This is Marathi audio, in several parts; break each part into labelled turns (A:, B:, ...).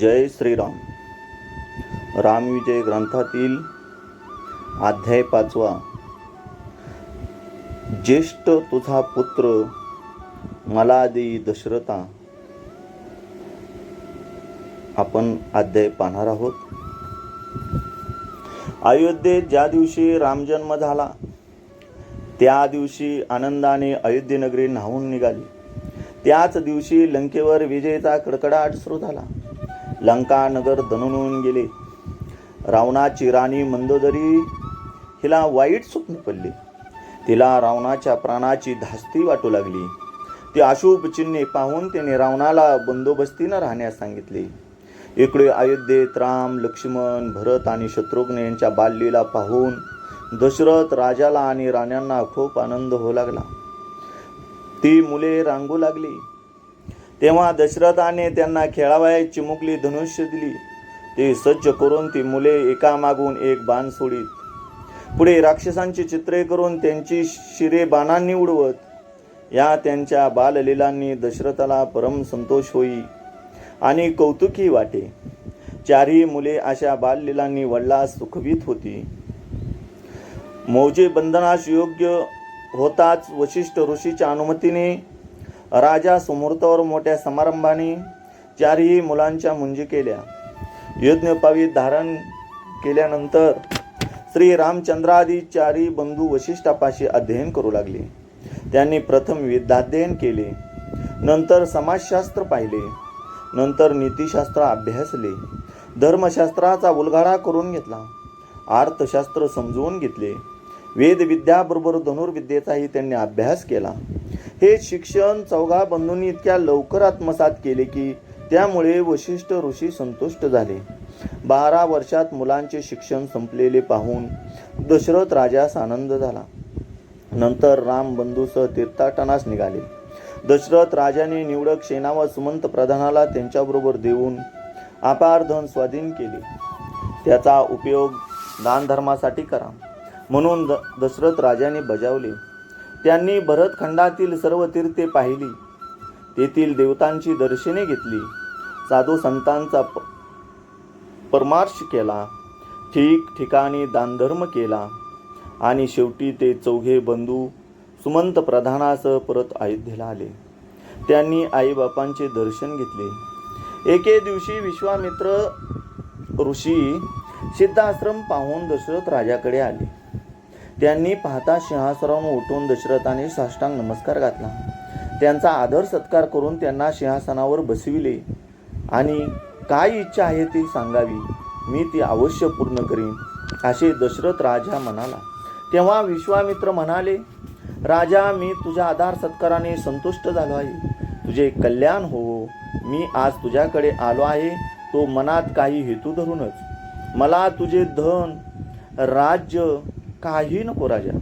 A: जय श्रीराम. रामविजय ग्रंथातील अध्याय पाचवा. ज्येष्ठ तुझा पुत्र मला देई दशरथा. आपण अध्याय पाहणार आहोत. अयोध्येत ज्या दिवशी रामजन्म झाला त्या दिवशी आनंदाने अयोध्येनगरी न्हावून निघाली. त्याच दिवशी लंकेवर विजयचा कडकडाट सुरू झाला. लंकानगर दणून गेले. रावणाची राणी मंदोदरी हिला वाईट स्वप्न पडले. तिला रावणाच्या प्राणाची धास्ती वाटू लागली. ती अशुभ चिन्हे पाहून त्याने रावणाला बंदोबस्तीनं राहण्यास सांगितले. इकडे अयोध्येत राम लक्ष्मण भरत आणि शत्रुघ्न यांच्या बाललीला पाहून दशरथ राजाला आणि राण्यांना खूप आनंद होऊ लागला. ती मुले रांगू लागली. तेव्हा दशरथाने त्यांना खेळावया चिमुकली धनुष्य दिली. ते सज्ज करून ती मुले एकामागून एक बाण सोडीत. पुढे राक्षसांची चित्रे करून त्यांची शिरे बाणांनी उडवत. या त्यांच्या बाललीलांनी दशरथाला परम संतोष होई आणि कौतुकी वाटे. चारही मुले अशा बाललीलांनी वडला सुखवीत होती. मौजे बंधनास योग्य होताच वशिष्ठ ऋषीच्या अनुमतीने राजा समोरतावर मोठ्या समारंभाने चारही मुलांच्या मुंजी केल्या. यज्ञोपवीत धारण केल्यानंतर श्री रामचंद्रादी चारी बंधू वशिष्ठापाशी अध्ययन करू लागले. त्यांनी प्रथम वेदाध्ययन केले नंतर समाजशास्त्र पाहिले नंतर नीतिशास्त्र अभ्यासले धर्मशास्त्राचा उलगाडा करून घेतला अर्थशास्त्र समजवून घेतले वेदविद्याबरोबर धनुर्विद्येचाही त्यांनी अभ्यास केला. हे शिक्षण चौघा बंधूंनी इतक्या लवकर आत्मसात केले की त्यामुळे वशिष्ठ ऋषी संतुष्ट झाले. बारा वर्षात मुलांचे शिक्षण संपलेले पाहून दशरथ राजास आनंद झाला. नंतर राम बंधूसह तीर्थाटनास निघाले. दशरथ राजाने निवडक सेना व सुमंत प्रधानाला त्यांच्याबरोबर देऊन अपार धन स्वाधीन केले. त्याचा उपयोग दानधर्मासाठी करा. म्हणून द दशरथ राजाने बजावले. त्यांनी भरतखंडातील सर्व तीर्थे पाहिली. तेथील देवतांची दर्शने घेतली. साधू संतांचा प परमार्श केला. ठीक ठिकाणी दानधर्म केला. आणि शेवटी ते चौघे बंधू सुमंत प्रधानासह परत अयोध्येला आले. त्यांनी आईबापांचे दर्शन घेतले. एके दिवशी विश्वामित्र ऋषी सिद्धाश्रम पाहून दशरथ राजाकडे आले. त्यांनी पाहता सिंहासनावरून उठून दशरथाने साष्टांग नमस्कार घातला. त्यांचा आदर सत्कार करून त्यांना सिंहासनावर बसविले. आणि काय इच्छा आहे ती सांगावी? मी ती अवश्य पूर्ण करीन असे दशरथ राजा म्हणाला. तेव्हा विश्वामित्र म्हणाले राजा मी तुझ्या आधार सत्काराने संतुष्ट झालो आहे. तुझे कल्याण हो. मी आज तुझ्याकडे आलो आहे. तो मनात काही हेतू धरूनच. मला तुझे धन राज्य काही नको राजा.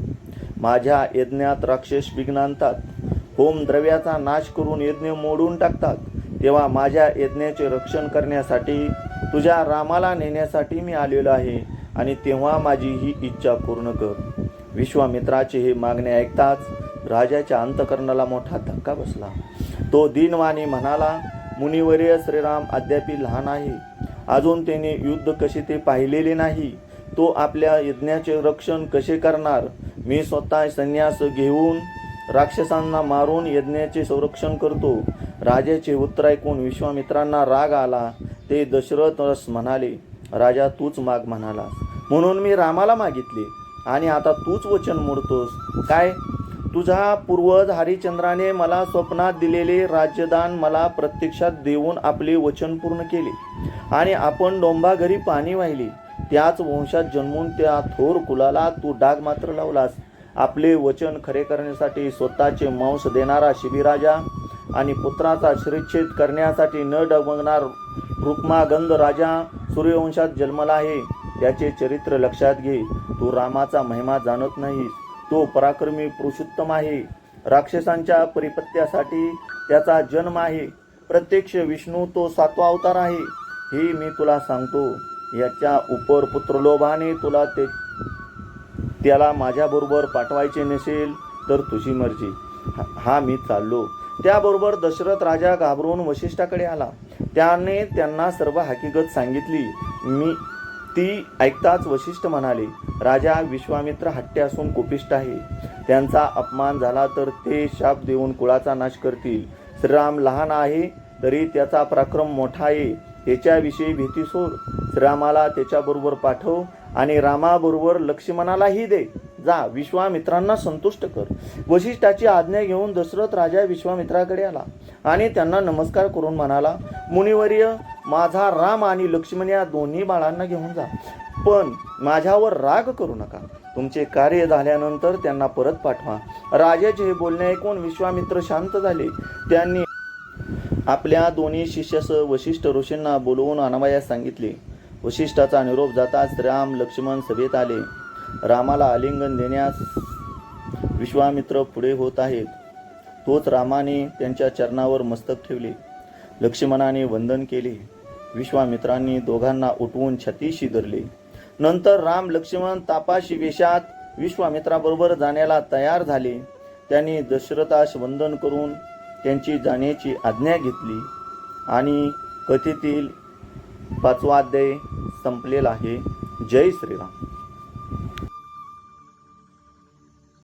A: माझ्या यज्ञात राक्षस विघ्न आणतात. होम द्रव्याचा नाश करून यज्ञ मोडून टाकतात. तेव्हा माझ्या यज्ञाचे रक्षण करण्यासाठी तुझ्या रामाला नेण्यासाठी मी आलेलो आहे आणि तेव्हा माझी ही इच्छा पूर्ण कर. विश्वामित्राचे हे मागणे ऐकताच राजाच्या अंतकरणाला मोठा धक्का बसला. तो दिनवाणी म्हणाला मुनिवर्य श्रीराम अद्यापी लहान आहे. अजून त्याने युद्ध कसे ते पाहिलेले नाही. तो आपल्या यज्ञाचे रक्षण कसे करणार? मी स्वतः संन्यास घेऊन राक्षसांना मारून यज्ञाचे संरक्षण करतो. राजाचे उत्तर ऐकून विश्वामित्रांना राग आला. ते दशरथ म्हणाले राजा तूच माग म्हणालास. म्हणून मी रामाला मागितले. आणि आता तूच वचन मोडतोस. काय? तुझा पूर्वज हरिचंद्राने मला स्वप्नात दिलेले राज्यदान मला प्रत्यक्षात देऊन आपले वचन पूर्ण केले. आणि आपण डोंबा घरी पाणी वाहिले. त्याच वंशात जन्मून त्या थोर कुलाला तू डाग मात्र लावलास. आपले वचन खरे करण्यासाठी स्वतःचे मांस देणारा शिबिराजा आणि पुत्राचा शिरच्छेद करण्यासाठी न डगमगणार रुक्मागंध राजा सूर्यवंशात जन्मला आहे. त्याचे चरित्र लक्षात घे. तू रामाचा महिमा जाणत नाहीस. तो पराक्रमी पुरुषोत्तम आहे. राक्षसांच्या परिपत्यासाठी त्याचा जन्म आहे. प्रत्यक्ष विष्णू तो सातवा अवतार आहे. हे मी तुला सांगतो. याच्या उपर पुत्रलोभाने तुला ते त्याला माझ्याबरोबर पाठवायचे नसेल तर तुझी मर्जी. हा- मी चाललो. त्याबरोबर दशरथ राजा घाबरून वशिष्ठाकडे आला. त्याने त्यांना सर्व हकीकत सांगितली. मी ती ऐकताच वशिष्ठ म्हणाले राजा विश्वामित्र हट्टे असून कोपिष्ट आहे. त्यांचा अपमान झाला तर ते शाप देऊन कुळाचा नाश करतील. श्रीराम लहान आहे तरी त्याचा पराक्रम मोठा आहे. त्याच्याविषयी भीती सोड. श्रीरामाला त्याच्याबरोबर पाठव आणि रामाबरोबर लक्ष्मणालाही दे. जा विश्वामित्रांना संतुष्ट कर. वशिष्ठाची आज्ञा घेऊन दशरथ राजा विश्वामित्राकडे आला आणि त्यांना नमस्कार करून म्हणाला मुनिवर्य माझा राम आणि लक्ष्मण या दोन्ही बाळांना घेऊन जा. पण माझ्यावर राग करू नका. तुमचे कार्य झाल्यानंतर त्यांना परत पाठवा. राजाचे हे बोलणे ऐकून विश्वामित्र शांत झाले. त्यांनी आपल्या दोन्ही शिष्यासह वशिष्ठ ऋषींना बोलवून अनावयास सांगितले वशिष्ठाचा निरोप जाताच राम लक्ष्मण सभेत आले. रामाला आलिंगन देण्यास विश्वामित्र पुढे होत आहेत. तोच रामाने त्यांच्या चरणावर मस्तक ठेवले. लक्ष्मणाने वंदन केले. विश्वामित्रांनी दोघांना उठवून छतीशी धरले. नंतर राम लक्ष्मण तापाशी वेशात विश्वामित्राबरोबर जाण्याला तयार झाले. त्यांनी दशरथास वंदन करून त्यांची जाण्याची आज्ञा घेतली आणि कथेतील पाचवा अध्याय संपलेला आहे. जय श्रीराम.